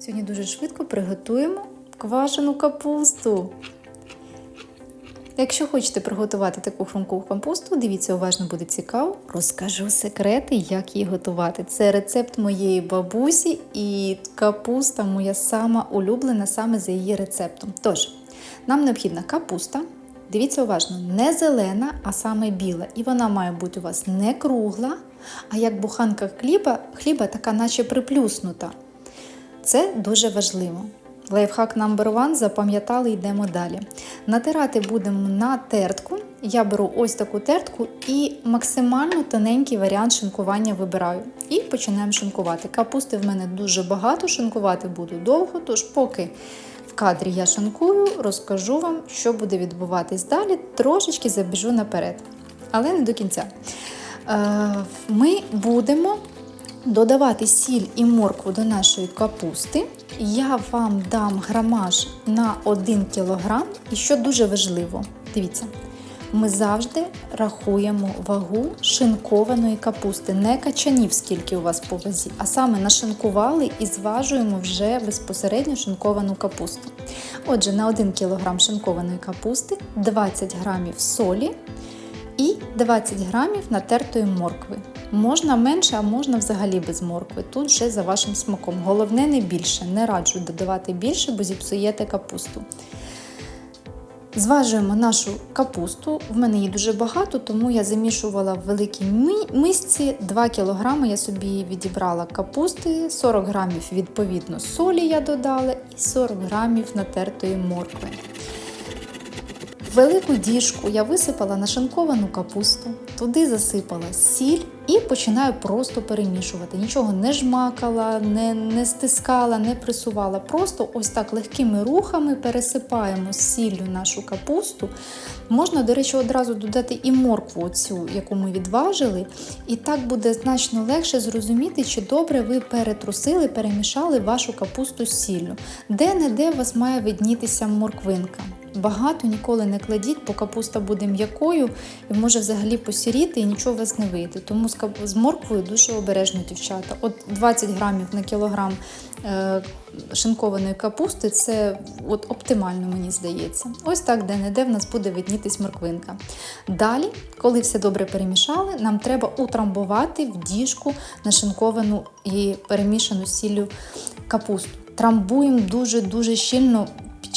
Сьогодні дуже швидко приготуємо квашену капусту. Якщо хочете приготувати таку хрумку капусту, дивіться, уважно буде цікаво. Розкажу секрети, як її готувати. Це рецепт моєї бабусі, і капуста моя сама улюблена саме за її рецептом. Тож, нам необхідна капуста. Дивіться уважно, не зелена, а саме біла. І вона має бути у вас не кругла, а як буханка хліба, хліба така наче приплюснута. Це дуже важливо. Лайфхак number one, запам'ятали, йдемо далі. Натирати будемо на тертку. Я беру ось таку тертку і максимально тоненький варіант шинкування вибираю. І починаємо шинкувати. Капусти в мене дуже багато, шинкувати буду довго, тож поки в кадрі я шинкую, розкажу вам, що буде відбуватись далі. Трошечки забіжу наперед, але не до кінця. Е, Ми будемо додавати сіль і моркву до нашої капусти. Я вам дам грамаж на 1 кг. І що дуже важливо, дивіться, ми завжди рахуємо вагу шинкованої капусти, не качанів, скільки у вас по вазі, а саме нашинкували і зважуємо вже безпосередньо шинковану капусту. Отже, на 1 кг шинкованої капусти 20 г солі і 20 грамів натертої моркви. Можна менше, а можна взагалі без моркви. Тут вже за вашим смаком. Головне не більше. Не раджу додавати більше, бо зіпсуєте капусту. Зважуємо нашу капусту. В мене її дуже багато, тому я замішувала в великій мисці 2 кг я собі відібрала капусти, 40 грамів відповідно солі я додала і 40 грамів натертої моркви. Велику діжку я висипала нашинковану капусту, туди засипала сіль і починаю просто перемішувати. Нічого не жмакала, не, не стискала, не присувала. Просто ось так легкими рухами пересипаємо сіллю нашу капусту. Можна, до речі, одразу додати і моркву, цю, яку ми відважили. І так буде значно легше зрозуміти, чи добре ви перетрусили, перемішали вашу капусту з сіллю. Де-не-де у вас має виднітися морквинка. Багато ніколи не кладіть, бо капуста буде м'якою і може взагалі посіріти і нічого у вас не вийде. Тому з морквою дуже обережно, дівчата. От 20 грамів на кілограм е, шинкованої капусти це от оптимально, мені здається. Ось так, де-не-де в нас буде виднітись морквинка. Далі, коли все добре перемішали, нам треба утрамбувати в діжку нашинковану і перемішану сіллю капусту. Трамбуємо дуже-дуже щільно.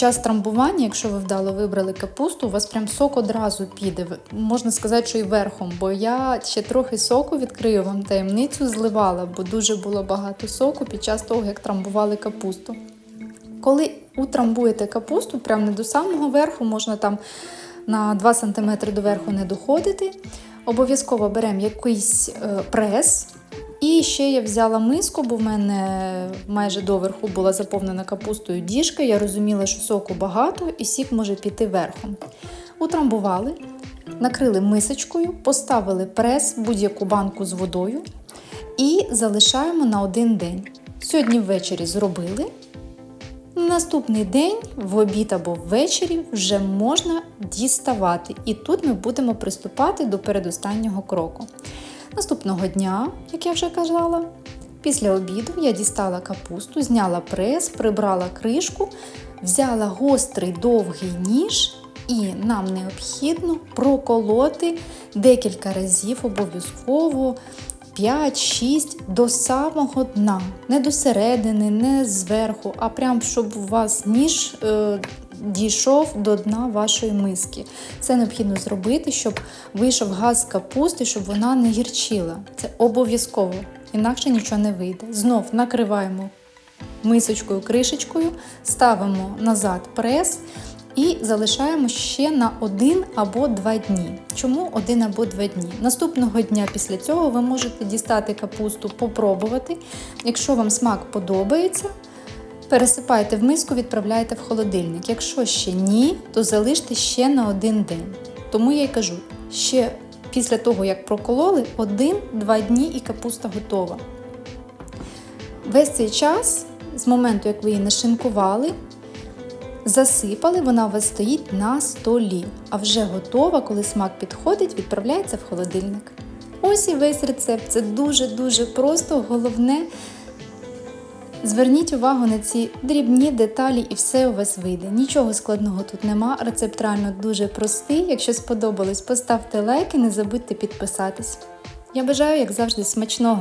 Час трамбування, якщо ви вдало вибрали капусту, у вас прям сок одразу піде. Можна сказати, що і верхом, бо я ще трохи соку відкрию вам таємницю, зливала, бо дуже було багато соку під час того, як трамбували капусту. Коли утрамбуєте капусту, прямо не до самого верху, можна там на 2 см до верху не доходити. Обов'язково беремо якийсь е, прес. І ще я взяла миску, бо в мене майже доверху була заповнена капустою діжка. Я розуміла, що соку багато і сік може піти верхом. Утрамбували, накрили мисочкою, поставили прес, будь-яку банку з водою і залишаємо на один день. Сьогодні ввечері зробили. Наступний день, в обід або ввечері, вже можна діставати. І тут ми будемо приступати до передостаннього кроку. Наступного дня, як я вже казала, після обіду я дістала капусту, зняла прес, прибрала кришку, взяла гострий довгий ніж, і нам необхідно проколоти декілька разів обов'язково 5-6 до самого дна. Не до середини, не зверху, а прям щоб у вас ніж. Е дійшов до дна вашої миски. Це необхідно зробити, щоб вийшов газ з капусти, щоб вона не гірчила. Це обов'язково, інакше нічого не вийде. Знов накриваємо мисочкою, кришечкою, ставимо назад прес. І залишаємо ще на один або два дні. Чому один або два дні? Наступного дня після цього ви можете дістати капусту, попробувати. Якщо вам смак подобається, Пересипайте в миску, відправляйте в холодильник. Якщо ще ні, то залиште ще на один день. Тому я й кажу, ще після того, як прокололи, один-два дні і капуста готова. Весь цей час, з моменту, як ви її нашинкували, засипали, вона у вас стоїть на столі. А вже готова, коли смак підходить, відправляється в холодильник. Ось і весь рецепт. Це дуже-дуже просто, головне Зверніть увагу на ці дрібні деталі і все у вас вийде. Нічого складного тут нема. Рецепт реально дуже простий. Якщо сподобалось, поставте лайк і не забудьте підписатись. Я бажаю, як завжди, смачного!